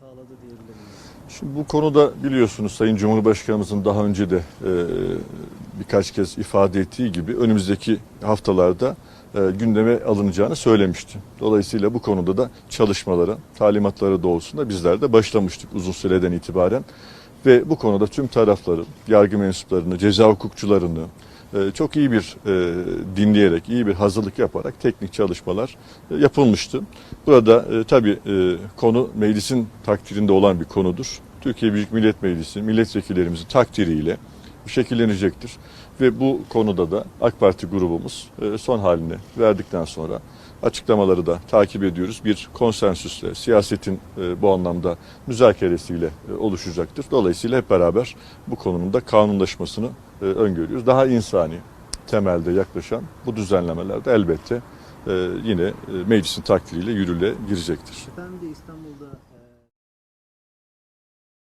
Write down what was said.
sağladı diyebilir? Şimdi bu konuda biliyorsunuz Sayın Cumhurbaşkanımızın daha önce de e, birkaç kez ifade ettiği gibi önümüzdeki haftalarda e, gündeme alınacağını söylemişti. Dolayısıyla bu konuda da çalışmalara, talimatları doğrultusunda bizler de başlamıştık uzun süreden itibaren. Ve bu konuda tüm tarafları, yargı mensuplarını, ceza hukukçularını çok iyi bir e, dinleyerek, iyi bir hazırlık yaparak teknik çalışmalar e, yapılmıştı. Burada e, tabii konu meclisin takdirinde olan bir konudur. Türkiye Büyük Millet Meclisi milletvekillerimizin takdiriyle şekillenecektir. Ve bu konuda da AK Parti grubumuz son halini verdikten sonra açıklamaları da takip ediyoruz. Bir konsensüsle, siyasetin bu anlamda müzakeresiyle oluşacaktır. Dolayısıyla hep beraber bu konunun da kanunlaşmasını e, öngörüyoruz. Daha insani temelde yaklaşan bu düzenlemeler de elbette e, yine e, meclisin takdiriyle yürürlüğe girecektir. Efendim de İstanbul'da